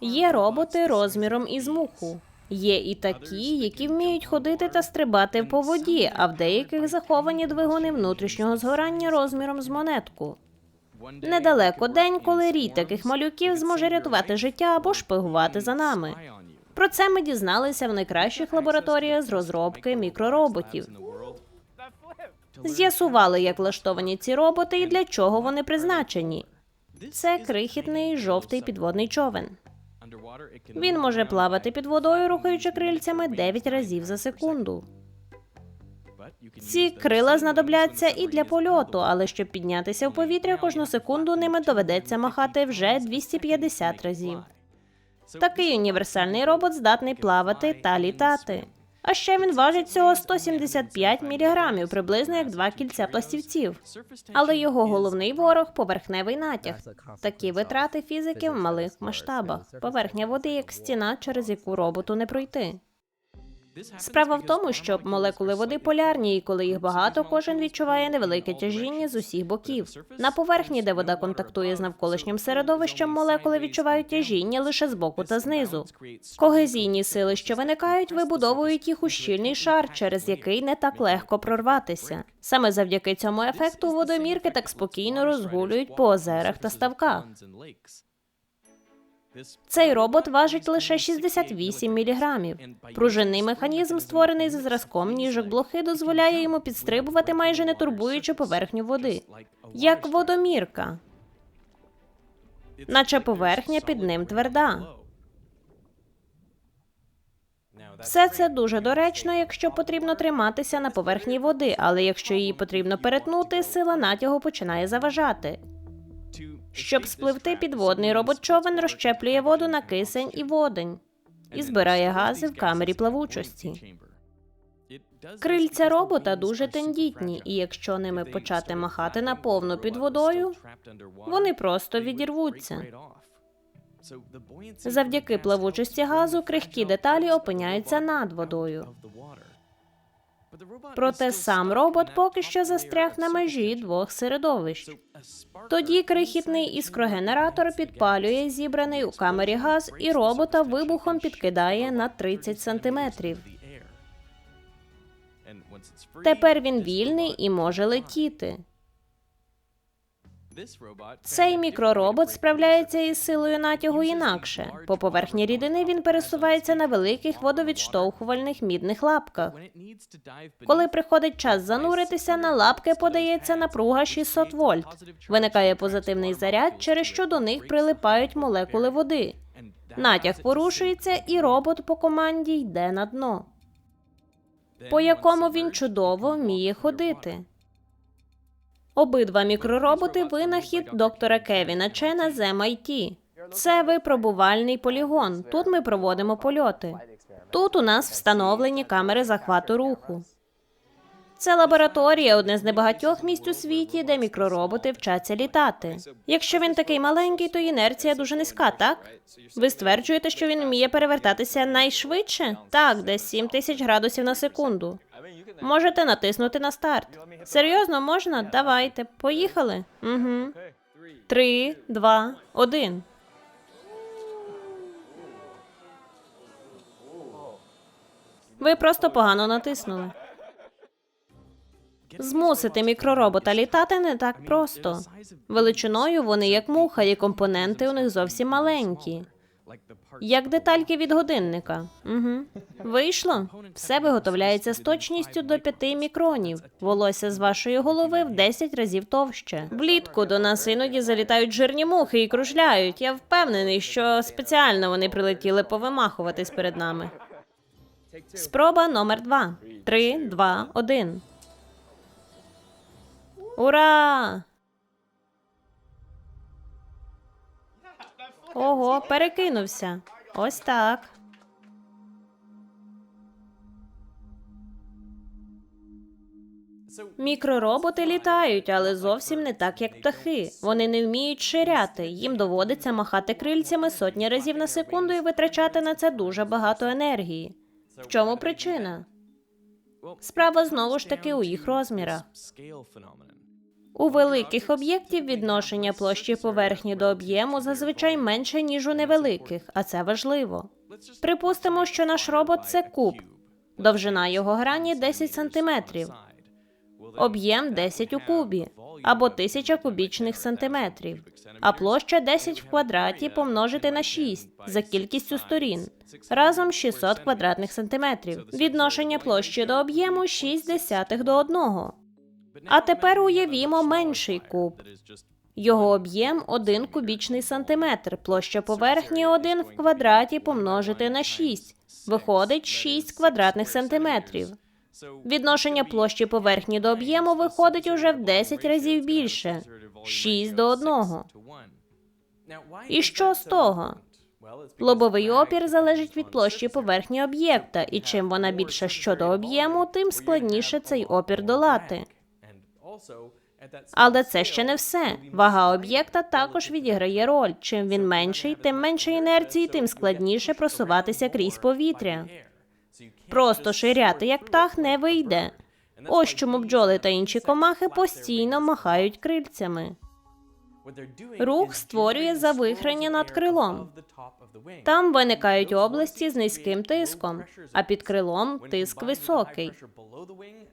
Є роботи розміром із муху. Є і такі, які вміють ходити та стрибати по воді, а в деяких заховані двигуни внутрішнього згорання розміром з монетку. Недалеко день, коли рій таких малюків зможе рятувати життя або шпигувати за нами. Про це ми дізналися в найкращих лабораторіях з розробки мікророботів. З'ясували, як влаштовані ці роботи і для чого вони призначені. Це крихітний жовтий підводний човен. Він може плавати під водою, рухаючи крильцями 9 разів за секунду. Ці крила знадобляться і для польоту, але щоб піднятися в повітря, кожну секунду ними доведеться махати вже 250 разів. Такий універсальний робот здатний плавати та літати. А ще він важить всього 175 міліграмів, приблизно як два кільця пластівців. Але його головний ворог поверхневий натяг. Такі витрати фізики в малих масштабах. Поверхня води як стіна, через яку роботу не пройти. Справа в тому, що молекули води полярні, і коли їх багато, кожен відчуває невелике тяжіння з усіх боків. На поверхні, де вода контактує з навколишнім середовищем, молекули відчувають тяжіння лише з боку та знизу. Когезійні сили, що виникають, вибудовують їх у щільний шар, через який не так легко прорватися. Саме завдяки цьому ефекту водомірки так спокійно розгулюють по озерах та ставках. Цей робот важить лише 68 міліграмів. Пружинний механізм, створений за зразком ніжок блохи, дозволяє йому підстрибувати, майже не турбуючи поверхню води, як водомірка, наче поверхня під ним тверда. Все це дуже доречно, якщо потрібно триматися на поверхні води, але якщо її потрібно перетнути, сила натягу починає заважати. Щоб спливти, підводний робот-човен розщеплює воду на кисень і водень і збирає гази в камері плавучості. Крильця робота дуже тендітні, і якщо ними почати махати наповну під водою, вони просто відірвуться. Завдяки плавучості газу крихкі деталі опиняються над водою. Проте сам робот поки що застряг на межі двох середовищ. Тоді крихітний іскрогенератор підпалює зібраний у камері газ, і робота вибухом підкидає на 30 сантиметрів. Тепер він вільний і може летіти. Цей мікроробот справляється із силою натягу інакше. По поверхні рідини він пересувається на великих водовідштовхувальних мідних лапках. Коли приходить час зануритися, на лапки подається напруга 600 вольт. Виникає позитивний заряд, через що до них прилипають молекули води. Натяг порушується, і робот по команді йде на дно, по якому він чудово вміє ходити. Обидва мікророботи винахід доктора Кевіна Чена з MIT. Це випробувальний полігон. Тут ми проводимо польоти. Тут у нас встановлені камери захвату руху. Це лабораторія, одне з небагатьох місць у світі, де мікророботи вчаться літати. Якщо він такий маленький, то інерція дуже низька, так? Ви стверджуєте, що він вміє перевертатися найшвидше? Так, десь 7 тисяч градусів на секунду. Можете натиснути на старт. Серйозно, можна? Давайте. Поїхали. Угу. Три, два, один. Ви просто погано натиснули. Змусити мікроробота літати не так просто. Величиною вони як муха, і компоненти у них зовсім маленькі. Як детальки від годинника. Угу. Вийшло? Все виготовляється з точністю до 5 мікронів. Волосся з вашої голови в 10 разів товще. Влітку до нас іноді залітають жирні мухи і кружляють. Я впевнений, що спеціально вони прилетіли повимахуватись перед нами. Спроба номер два. Три, два, один. Ура! Ого, перекинувся. Ось так. Мікророботи літають, але зовсім не так, як птахи. Вони не вміють ширяти. Їм доводиться махати крильцями сотні разів на секунду і витрачати на це дуже багато енергії. В чому причина? Справа знову ж таки у їх розмірах. У великих об'єктів відношення площі поверхні до об'єму зазвичай менше, ніж у невеликих, а це важливо. Припустимо, що наш робот це куб. Довжина його грані 10 см, об'єм 10 у кубі, або 1000 кубічних сантиметрів, а площа 10 в квадраті помножити на 6 за кількістю сторін, разом 600 квадратних сантиметрів. Відношення площі до об'єму 6 десятих до 1. А тепер уявімо менший куб. Його об'єм 1 кубічний сантиметр, площа поверхні 1 в квадраті помножити на 6. Виходить 6 квадратних сантиметрів. Відношення площі поверхні до об'єму виходить уже в 10 разів більше 6 до 1. І що з того? Лобовий опір залежить від площі поверхні об'єкта, і чим вона більша щодо об'єму, тим складніше цей опір долати. Але це ще не все. Вага об'єкта також відіграє роль. Чим він менший, тим менше інерції, тим складніше просуватися крізь повітря. Просто ширяти як птах не вийде. Ось чому бджоли та інші комахи постійно махають крильцями. Рух створює завихрення над крилом. Там виникають області з низьким тиском, а під крилом тиск високий.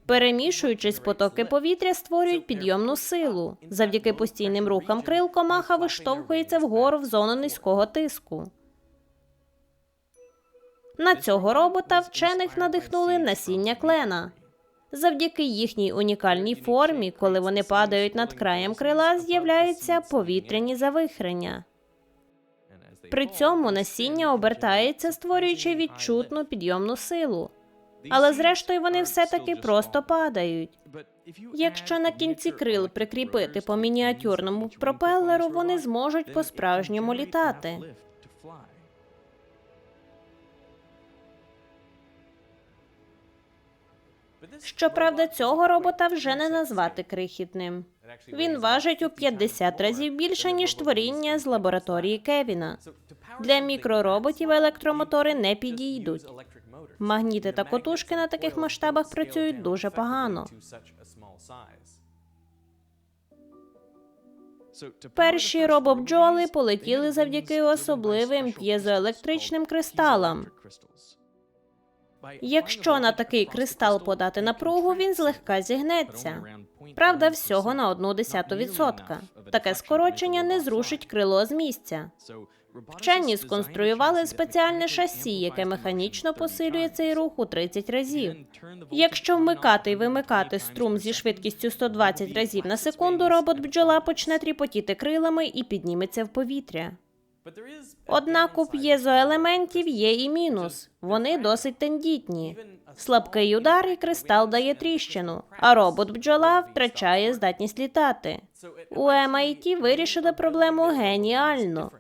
Перемішуючись, потоки повітря створюють підйомну силу. Завдяки постійним рухам крил комаха виштовхується вгору в зону низького тиску. На цього робота вчених надихнули насіння клена. Завдяки їхній унікальній формі, коли вони падають над краєм крила, з'являються повітряні завихрення. При цьому насіння обертається, створюючи відчутну підйомну силу. Але зрештою вони все-таки просто падають. Якщо на кінці крил прикріпити по мініатюрному пропелеру, вони зможуть по-справжньому літати. Щоправда, цього робота вже не назвати крихітним. Він важить у 50 разів більше, ніж творіння з лабораторії Кевіна. Для мікророботів електромотори не підійдуть. Магніти та котушки на таких масштабах працюють дуже погано. Перші робобджоли полетіли завдяки особливим п'єзоелектричним кристалам. Якщо на такий кристал подати напругу, він злегка зігнеться. Правда, всього на одну десяту відсотка. Таке скорочення не зрушить крило з місця. Вчені сконструювали спеціальне шасі, яке механічно посилює цей рух у 30 разів. Якщо вмикати і вимикати струм зі швидкістю 120 разів на секунду, робот бджола почне тріпотіти крилами і підніметься в повітря. Однак у п'єзоелементів є і мінус. Вони досить тендітні. Слабкий удар і кристал дає тріщину, а робот бджола втрачає здатність літати. У MIT вирішили проблему геніально.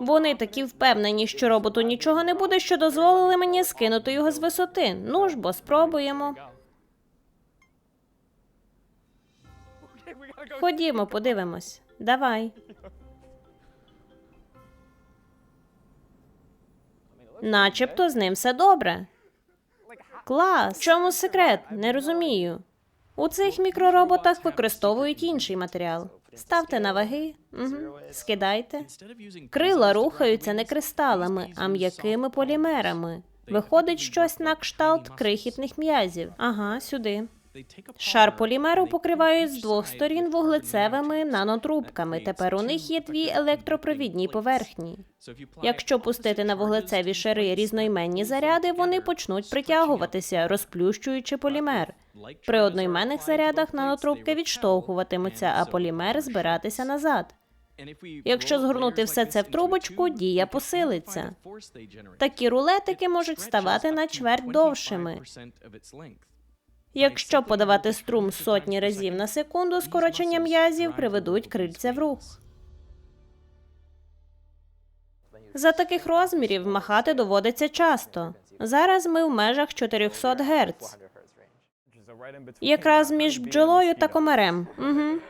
Вони такі впевнені, що роботу нічого не буде, що дозволили мені скинути його з висоти. Ну ж бо спробуємо. Ходімо, подивимось. Давай. Начебто з ним все добре. Клас. В чому секрет? Не розумію. У цих мікророботах використовують інший матеріал. Ставте на ваги, угу. скидайте. Крила рухаються не кристалами, а м'якими полімерами. Виходить щось на кшталт крихітних м'язів. Ага, сюди. Шар полімеру покривають з двох сторін вуглецевими нанотрубками. Тепер у них є дві електропровідні поверхні. Якщо пустити на вуглецеві шари різноіменні заряди, вони почнуть притягуватися, розплющуючи полімер. При одноіменних зарядах нанотрубки відштовхуватимуться, а полімер збиратися назад. Якщо згорнути все це в трубочку, дія посилиться. Такі рулетики можуть ставати на чверть довшими. Якщо подавати струм сотні разів на секунду, скорочення м'язів приведуть крильця в рух. За таких розмірів махати доводиться часто. Зараз ми в межах 400 Гц. Якраз між бджолою та комарем. Угу.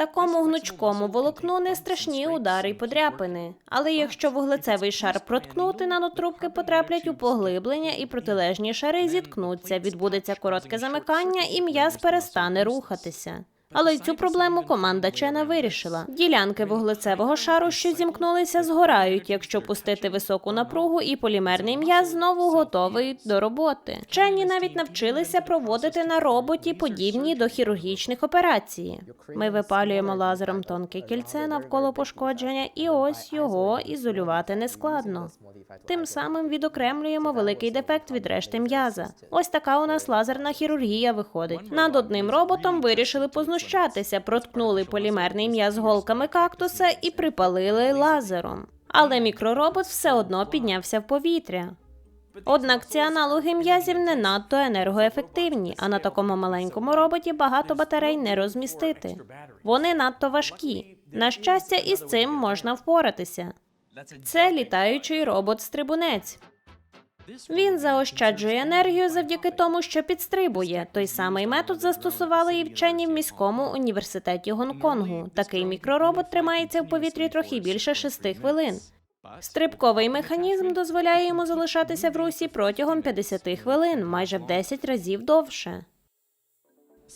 Такому гнучкому волокну не страшні удари й подряпини. Але якщо вуглецевий шар проткнути, нанотрубки потраплять у поглиблення і протилежні шари зіткнуться, відбудеться коротке замикання і м'яз перестане рухатися. Але цю проблему команда Чена вирішила. Ділянки вуглецевого шару, що зімкнулися, згорають, якщо пустити високу напругу, і полімерний м'яз знову готовий до роботи. Вчені навіть навчилися проводити на роботі подібні до хірургічних операцій. Ми випалюємо лазером тонке кільце навколо пошкодження, і ось його ізолювати нескладно. Тим самим відокремлюємо великий дефект від решти м'яза. Ось така у нас лазерна хірургія виходить. Над одним роботом вирішили познущатися, проткнули полімерний м'яз голками кактуса і припалили лазером. Але мікроробот все одно піднявся в повітря. Однак ці аналоги м'язів не надто енергоефективні, а на такому маленькому роботі багато батарей не розмістити. Вони надто важкі. На щастя, із цим можна впоратися. Це літаючий робот-стрибунець. Він заощаджує енергію завдяки тому, що підстрибує. Той самий метод застосували і вчені в міському університеті Гонконгу. Такий мікроробот тримається в повітрі трохи більше шести хвилин. Стрибковий механізм дозволяє йому залишатися в русі протягом 50 хвилин, майже в 10 разів довше.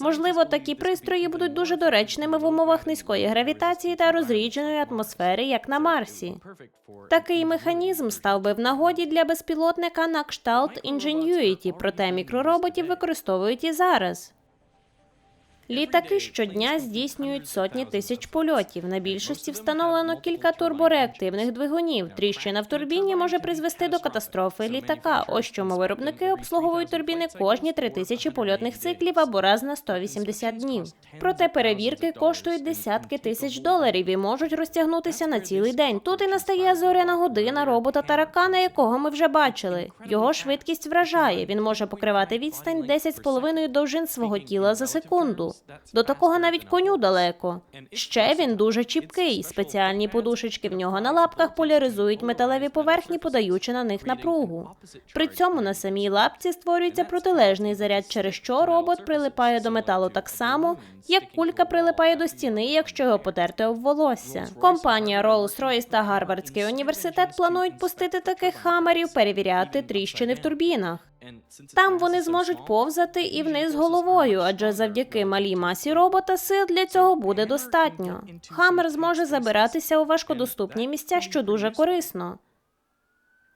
Можливо, такі пристрої будуть дуже доречними в умовах низької гравітації та розрідженої атмосфери, як на Марсі. Такий механізм став би в нагоді для безпілотника на кшталт Ingenuity, проте мікророботів використовують і зараз. Літаки щодня здійснюють сотні тисяч польотів. На більшості встановлено кілька турбореактивних двигунів. Тріщина в турбіні може призвести до катастрофи літака. Ось чому виробники обслуговують турбіни кожні три тисячі польотних циклів або раз на 180 днів. Проте перевірки коштують десятки тисяч доларів і можуть розтягнутися на цілий день. Тут і настає зоряна година робота таракана, якого ми вже бачили. Його швидкість вражає. Він може покривати відстань 10,5 довжин свого тіла за секунду. До такого навіть коню далеко. Ще він дуже чіпкий. Спеціальні подушечки в нього на лапках поляризують металеві поверхні, подаючи на них напругу. При цьому на самій лапці створюється протилежний заряд, через що робот прилипає до металу так само, як кулька прилипає до стіни, якщо його потерти об волосся. Компанія Rolls-Royce та Гарвардський університет планують пустити таких хамерів перевіряти тріщини в турбінах. Там вони зможуть повзати і вниз головою, адже завдяки малій масі робота сил для цього буде достатньо. Хаммер зможе забиратися у важкодоступні місця, що дуже корисно.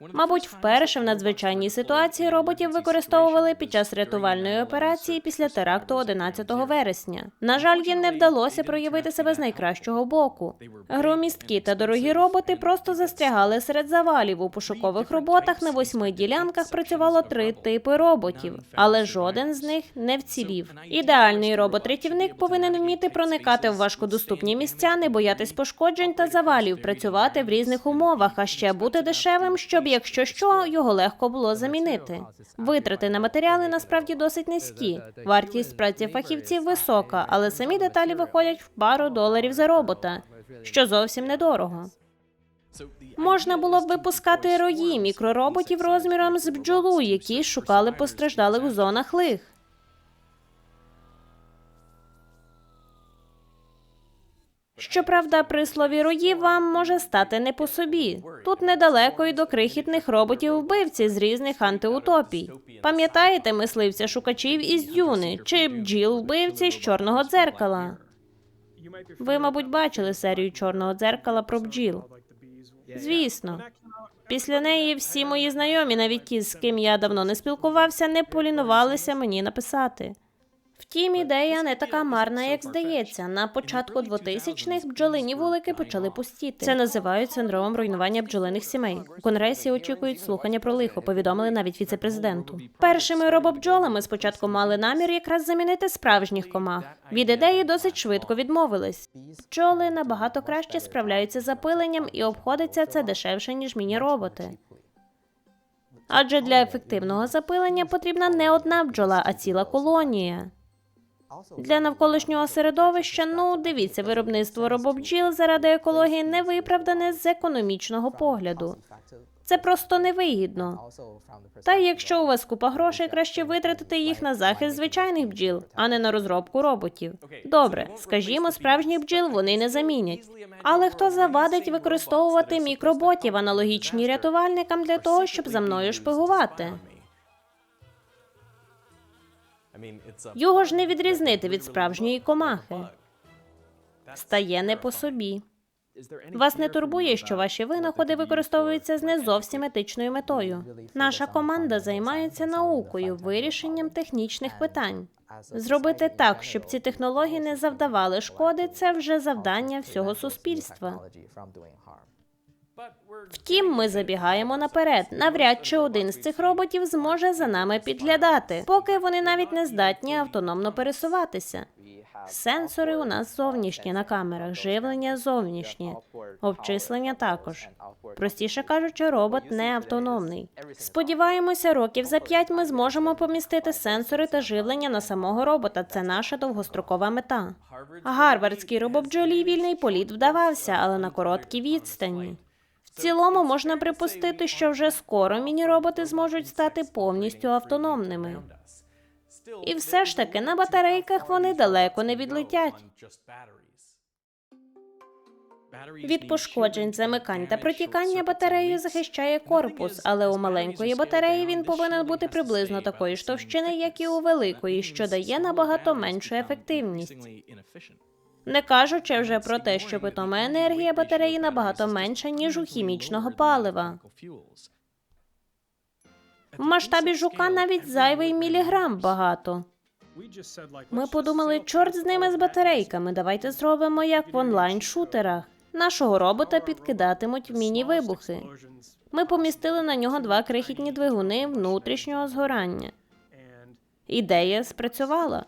Мабуть, вперше в надзвичайній ситуації роботів використовували під час рятувальної операції після теракту 11 вересня. На жаль, їм не вдалося проявити себе з найкращого боку. Громісткі та дорогі роботи просто застрягали серед завалів. У пошукових роботах на восьми ділянках працювало три типи роботів, але жоден з них не вцілів. Ідеальний робот-рятівник повинен вміти проникати в важкодоступні місця, не боятись пошкоджень та завалів, працювати в різних умовах, а ще бути дешевим, щоб якщо що, його легко було замінити. Витрати на матеріали насправді досить низькі. Вартість праці фахівців висока, але самі деталі виходять в пару доларів за робота, що зовсім недорого. Можна було б випускати рої мікророботів розміром з бджолу, які шукали постраждалих в зонах лих. Щоправда, при слові рої вам може стати не по собі. Тут недалеко й до крихітних роботів-вбивці з різних антиутопій. Пам'ятаєте мисливця шукачів із Дюни чи бджіл вбивці з чорного дзеркала? Ви, мабуть, бачили серію чорного дзеркала про бджіл. Звісно. Після неї всі мої знайомі, навіть ті, з ким я давно не спілкувався, не полінувалися мені написати. Втім, ідея не така марна, як здається. На початку 2000-х бджолині вулики почали пустіти. Це називають синдромом руйнування бджолиних сімей. У конгресі очікують слухання про лихо. Повідомили навіть віцепрезиденту. Першими робобджолами спочатку мали намір якраз замінити справжніх комах. Від ідеї досить швидко відмовились. Бджоли набагато краще справляються з запиленням і обходиться це дешевше ніж міні-роботи. Адже для ефективного запилення потрібна не одна бджола, а ціла колонія. Для навколишнього середовища, ну дивіться, виробництво робобджіл заради екології не виправдане з економічного погляду. Це просто невигідно. Та якщо у вас купа грошей, краще витратити їх на захист звичайних бджіл, а не на розробку роботів. Добре, скажімо, справжніх бджіл вони не замінять. Але хто завадить використовувати мікроботів, аналогічні рятувальникам для того, щоб за мною шпигувати? Його ж не відрізнити від справжньої комахи. Стає не по собі. Вас не турбує, що ваші винаходи використовуються з не зовсім етичною метою. Наша команда займається наукою, вирішенням технічних питань. Зробити так, щоб ці технології не завдавали шкоди, це вже завдання всього суспільства. Втім, ми забігаємо наперед. Навряд чи один з цих роботів зможе за нами підглядати, поки вони навіть не здатні автономно пересуватися. Сенсори у нас зовнішні на камерах, живлення зовнішнє, обчислення також. Простіше кажучи, робот не автономний. Сподіваємося, років за п'ять ми зможемо помістити сенсори та живлення на самого робота. Це наша довгострокова мета. Гарвардський робобджолі вільний політ вдавався, але на короткій відстані. В цілому можна припустити, що вже скоро міні-роботи зможуть стати повністю автономними. І все ж таки на батарейках вони далеко не відлетять. Від пошкоджень, замикань та протікання батареї захищає корпус, але у маленької батареї він повинен бути приблизно такої ж товщини, як і у великої, що дає набагато меншу ефективність. Не кажучи вже про те, що питома енергія батареї набагато менша, ніж у хімічного палива. В масштабі жука навіть зайвий міліграм багато. Ми подумали, чорт з ними з батарейками. Давайте зробимо як в онлайн-шутерах. Нашого робота підкидатимуть міні-вибухи. Ми помістили на нього два крихітні двигуни внутрішнього згорання. Ідея спрацювала.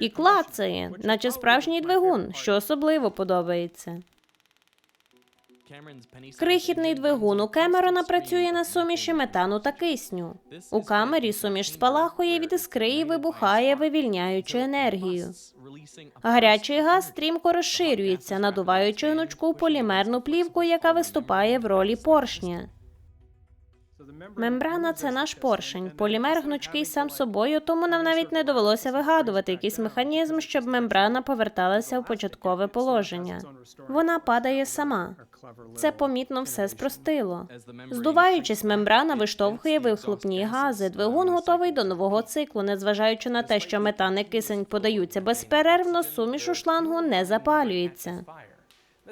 І клацає, наче справжній двигун, що особливо подобається. Крихітний двигун у Кемерона працює на суміші метану та кисню. У камері суміш спалахує від іскри і вибухає, вивільняючи енергію. Гарячий газ стрімко розширюється, надуваючи гнучку полімерну плівку, яка виступає в ролі поршня. Мембрана це наш поршень. Полімер гнучкий сам собою, тому нам навіть не довелося вигадувати якийсь механізм, щоб мембрана поверталася в початкове положення. Вона падає сама. Це помітно все спростило. Здуваючись, мембрана виштовхує вихлопні гази. Двигун готовий до нового циклу, незважаючи на те, що метан і кисень подаються безперервно, суміш у шлангу не запалюється.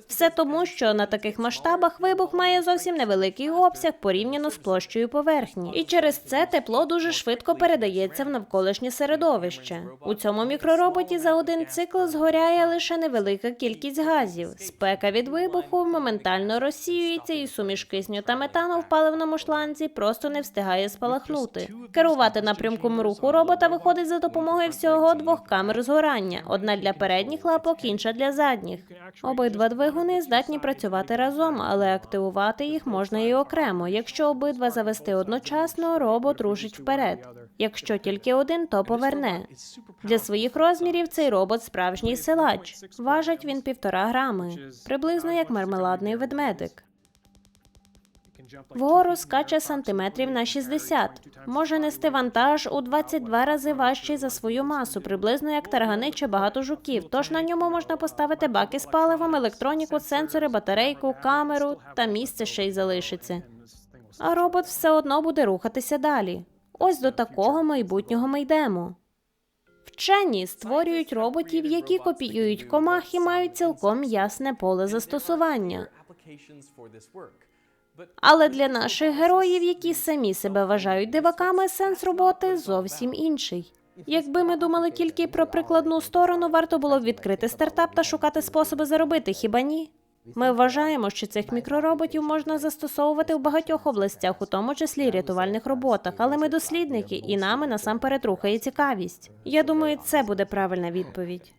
Все тому, що на таких масштабах вибух має зовсім невеликий обсяг порівняно з площею поверхні, і через це тепло дуже швидко передається в навколишнє середовище. У цьому мікророботі за один цикл згоряє лише невелика кількість газів. Спека від вибуху моментально розсіюється, і суміш кисню та метану в паливному шланзі просто не встигає спалахнути. Керувати напрямком руху робота виходить за допомогою всього двох камер згорання: одна для передніх лапок, інша для задніх. Обидва двигуни здатні працювати разом, але активувати їх можна і окремо. Якщо обидва завести одночасно, робот рушить вперед. Якщо тільки один, то поверне. Для своїх розмірів цей робот справжній силач. Важить він півтора грами, приблизно як мармеладний ведмедик. Вгору скаче сантиметрів на 60. Може нести вантаж у 22 рази важчий за свою масу, приблизно як таргани чи багато жуків. Тож на ньому можна поставити баки з паливом, електроніку, сенсори, батарейку, камеру та місце ще й залишиться. А робот все одно буде рухатися далі. Ось до такого майбутнього ми йдемо. Вчені створюють роботів, які копіюють комах і мають цілком ясне поле застосування. Але для наших героїв, які самі себе вважають диваками, сенс роботи зовсім інший. Якби ми думали тільки про прикладну сторону, варто було б відкрити стартап та шукати способи заробити, хіба ні? Ми вважаємо, що цих мікророботів можна застосовувати в багатьох областях, у тому числі рятувальних роботах, але ми дослідники, і нами насамперед рухає цікавість. Я думаю, це буде правильна відповідь.